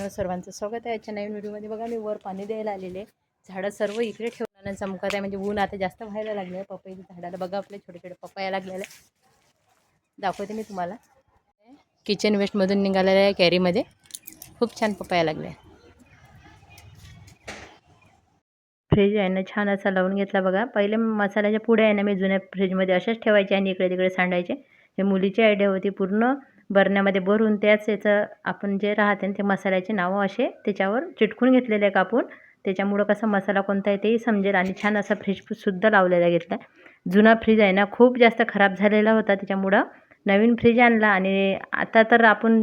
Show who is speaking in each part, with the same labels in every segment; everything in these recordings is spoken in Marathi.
Speaker 1: मित्रांनो सर्वांचं स्वागत आहे. आजच्या नवीन व्हिडिओमध्ये बघा मी वर पाणी द्यायला आलेले. झाडं सर्व इकडे ठेवल्यानं चमकत आहे. म्हणजे ऊन आता जास्त व्हायला लागले आहे. पपईच्या झाडाला बघा आपले छोटे छोटे पपया लागलेले दाखवते मी तुम्हाला. किचन वेस्टमधून निघालेल्या आहे कॅरीमध्ये. खूप छान पपया लागले फ्रीज आहे ना छान असा लावून घेतला बघा. पहिले मसाल्याच्या पुढे आहे ना मी जुन्या फ्रीजमध्ये अशाच ठेवायचे आणि इकडे तिकडे सांडायचे. हे मुलीची आयडिया होती पूर्ण बरण्यामध्ये भरून त्याच याचं आपण जे राहते ते मसाल्याचे नावं असे त्याच्यावर चिटकून घेतलेले आहे कापून त्याच्यामुळं कसं मसाला कोणता आहे तेही समजेल. आणि छान असा फ्रीजसुद्धा लावलेला घेतला जुना फ्रीज आहे ना खूप जास्त खराब झालेला होता त्याच्यामुळं नवीन फ्रीज आणला. आणि आता तर आपण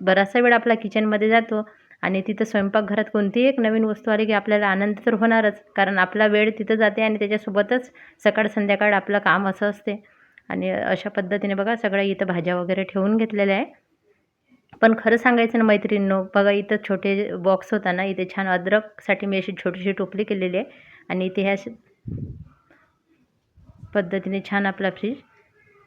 Speaker 1: बराचसा वेळ आपला किचनमध्ये जातो. आणि तिथं स्वयंपाकघरात कोणतीही एक नवीन वस्तू आली की आपल्याला आनंद तर होणारच. कारण आपला वेळ तिथं जाते आणि त्याच्यासोबतच सकाळ संध्याकाळ आपलं काम असं असते. आणि अशा पद्धतीने बघा सगळ्या इथं भाज्या वगैरे ठेवून घेतलेल्या आहे. पण खरं सांगायचं ना मैत्रिणींनो बघा इथं छोटे बॉक्स होता ना इथे छान अद्रकसाठी मी अशी छोटीशी टोपली केलेली आहे आणि इथे ह्या पद्धतीने छान आपला फ्रीज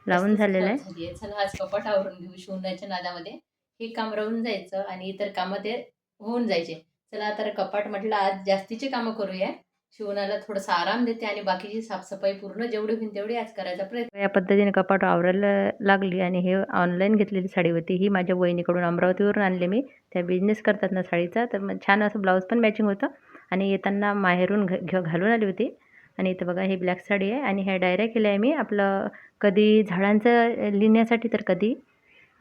Speaker 1: लावून झालेला आहे.
Speaker 2: चला आज कपाट आवरून घेऊ शिवण्याच्या नादामध्ये. हे काम राहून जायचं आणि इतर कामं ते होऊन जायचे. चला तर कपाट म्हटलं आज जास्तीची कामं करूया. शिवणाला थोडासा आराम देते आणि बाकीची साफसफाई पूर्ण जेवढी होईल तेवढी आज करायचा प्रयत्न
Speaker 1: या पद्धतीने कपाट आवरायला लागली आणि हे ऑनलाईन घेतलेली साडी होती ही माझ्या वहिनीकडून अमरावतीवरून आणली मी. त्या बिझनेस करतात ना साडीचा. तर मग छान असं ब्लाऊज पण मॅचिंग होतं. आणि येताना माहेरून घ घालून आली होती. आणि इथं बघा ही ब्लॅक साडी आहे. आणि ह्या डायऱ्या केल्या आहे मी आपलं कधी झाडांचं लिहिण्यासाठी तर कधी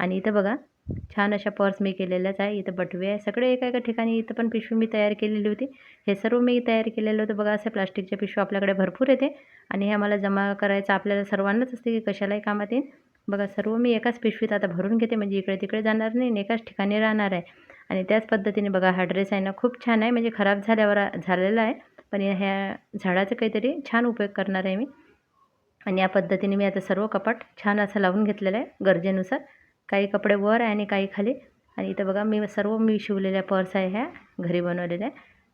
Speaker 1: आणि इथं बघा छान अशा पर्स मी केलेल्याच आहे. इथं बटवे आहे. सगळे एका एका ठिकाणी इथं पण पिशवी मी तयार केलेली होती. हे सर्व मी तयार केलेलं होतं. बघा असे प्लास्टिकच्या पिशवी आपल्याकडे भरपूर येते. आणि हे आम्हाला जमा करायचं आपल्याला सर्वांनाच असते की कशालाही कामात येईल बघा सर्व मी एकाच पिशवीत आता भरून घेते. म्हणजे इकडे तिकडे जाणार नाही आणि एकाच ठिकाणी राहणार आहे. आणि त्याच पद्धतीने बघा हा ड्रेस आहे ना खूप छान आहे. म्हणजे खराब झाल्यावर झालेला आहे. पण ह्या झाडाचं काहीतरी छान उपयोग करणार आहे मी. आणि या पद्धतीने मी आता सर्व कपाट छान असं लावून घेतलेलं आहे. गरजेनुसार. काही कपडे वर आहे आणि काही खाली. आणि इथं बघा मी सर्व मी शिवलेल्या पर्स आहे ह्या घरी बनवलेल्या.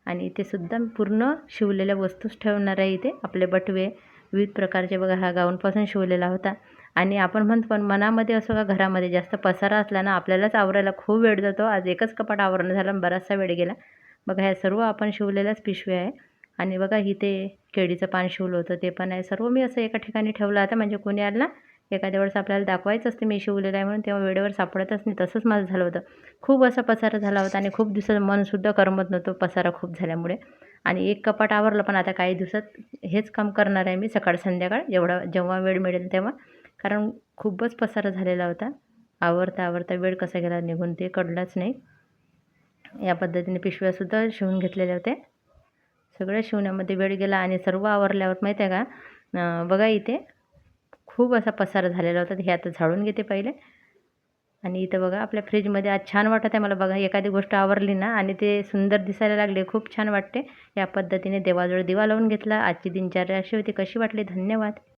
Speaker 1: आणि इथे सुद्धा पूर्ण शिवलेल्या वस्तूच ठेवणार आहे इथे. आपले बटवे विविध प्रकारचे बघा हा गाऊनपासून शिवलेला होता. आणि आपण म्हणतो पण मनामध्ये असो का घरामध्ये जास्त पसारा असला ना आपल्यालाच आवरायला खूप वेळ जातो. आज एकच कपाट आवरणं झालं आणि बराचसा वेळ गेला. बघा ह्या सर्व आपण शिवलेल्याच पिशव्या आहे. आणि बघा इथे केळीचं पान शिवलं होतं ते पण आहे. सर्व मी असं एका ठिकाणी ठेवलं. आता म्हणजे कोणी आलं ना एखाद्या वेळेस आपल्याला दाखवायचं असते मी शिवलेलं आहे म्हणून तेव्हा वेळेवर सापडतच नाही. तसंच माझं झालं होतं. खूप असा पसारा झाला होता आणि खूप दिवसात मनसुद्धा करमत नव्हतं पसारा खूप झाल्यामुळे. आणि एक कपाट आवरलं पण आता काही दिवसात हेच काम करणार आहे मी सकाळ संध्याकाळ जेवढा जेव्हा वेळ मिळेल तेव्हा. कारण खूपच पसारा झालेला होता. आवरता आवरता वेळ कसा गेला निघून ते कळलाच नाही. या पद्धतीने पिशव्यासुद्धा शिवून घेतलेल्या होत्या सगळ्या शिवण्यामध्ये वेळ गेला आणि सर्व आवरल्यावर माहिती आहे का? बघा इथे खूप असा पसार झालेला होता. हे आता झाडून घेते पहिले. आणि इथं बघा आपल्या फ्रीजमध्ये आज छान वाटत आहे मला बघा. एखादी गोष्ट आवरली ना आणि ते सुंदर दिसायला लागले खूप छान वाटते. या पद्धतीने देवाजवळ दिवा लावून घेतला. आजची दिनचर्या अशी होती. कशी वाटली? धन्यवाद.